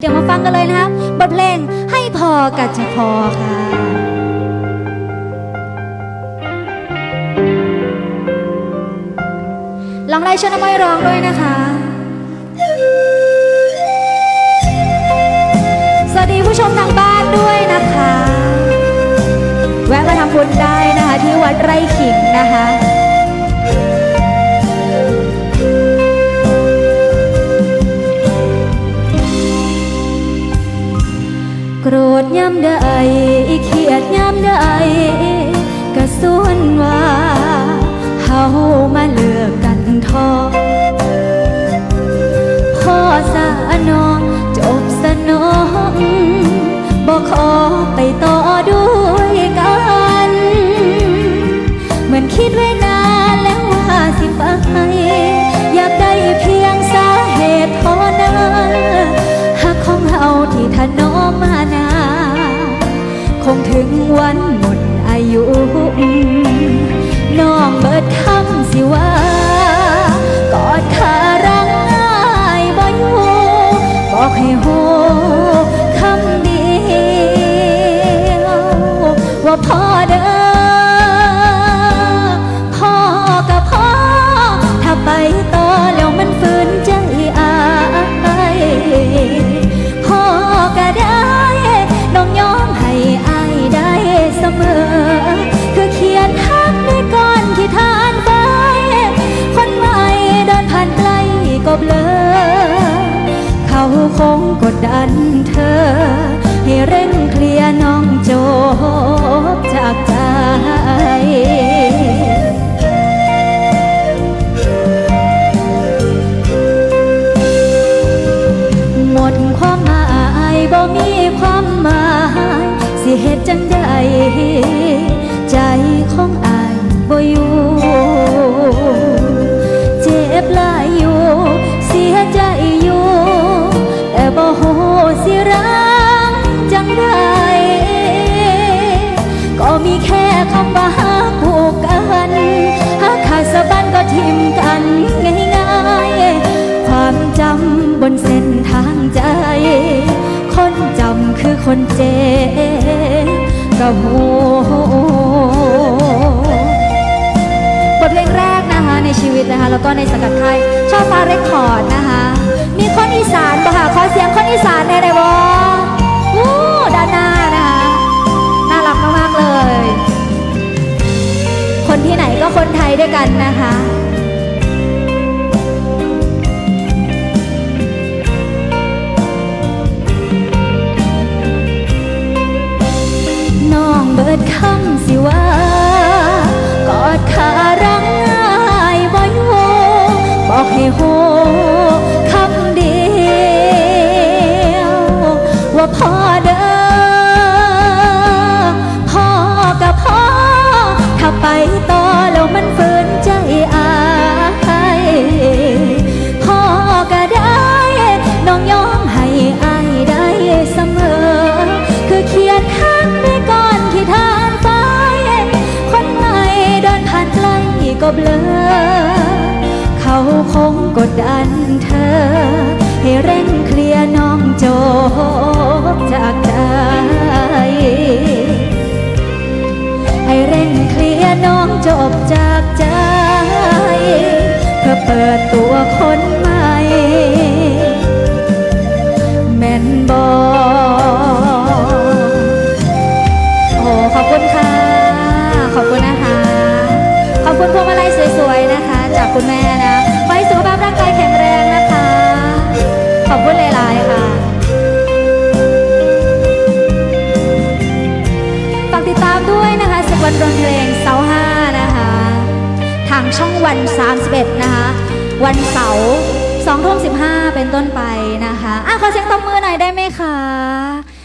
เดี๋ยวมาฟังกันเลยนะครับบทเพลงให้พอกับจะพอค่ะ ลองไล่ชนมอยร้องด้วยนะคะ สวัสดีผู้ชมทางบ้านด้วยนะคะ แวะมาทำบุญได้นะคะที่วัดไร่ขิงนะคะ ได้เขียดย้ำได้กระส่วนว่าเฮามาเลือกกันทอพ่อสานองจบสนองบอกขอ ต่อแล้วมันฝืนใจอายพ่อก็ได้น้องยอมให้อายได้เสมอ คือเขียนทักในก่อนที่ทานไปคนใหม่เดินผ่านไกลก็เบลอ เขาคงกดดันเธอ ให้เร่งเคลียร์น้องโจ สิเหตุจังใดใจของอายบ่อยู่เจ็บหลายอยู่ เสียใจอยู่ แต่บ่โหสิรังจังใดก็มีแค่คำว่าหาคู่กันหากขาดสะบันก็ทิมกันง่ายๆความจำบนเส้นทางใจ คนจำคือคนเจ็บ กับหูบทเพลงแรกนะคะในชีวิตนะคะแล้วก็ในสังกัดค่ายชอบฟ้าเรคคอร์ดนะคะ มีคนอีสานบ่ค่ะขอเสียงคนอีสานในในวออู้ด้านหน้านะคะน่ารักมากๆเลย คนที่ไหนก็คนไทยด้วยกันนะคะ ว่าพ่อเด้อพ่อกับพ่อ ถ้าไปต่อแล้วมันฝืนใจอายพ่อก็ได้ น้องยอมให้อายได้เสมอ คือเขียนข้างในก่อนที่ทานไปคนใหม่เดินผ่านไกลก็เบลอ เขาคงกดดันเธอ ให้เร่งเคลียร์น้องโจบจากใจให้เร่งเคลียร์น้องจบจากใจเพื่อเปิดตัวคนใหม่แม่นบอโอ้ขอบคุณค่ะ ขอบคุณนะคะ ขอบคุณพวงมาลัยสวยๆนะคะ จากคุณแม่นะ ขอบคุณหลายๆค่ะ ฝากติดตามด้วยนะคะสิบวันรนเพลงเสาร์ห้านะคะ ทางช่องวัน 31 นะคะ วันเสาร์สองทุ่มสิบห้าเป็นต้นไปนะคะอะขอเสียงตบมือหน่อยได้ไหมคะ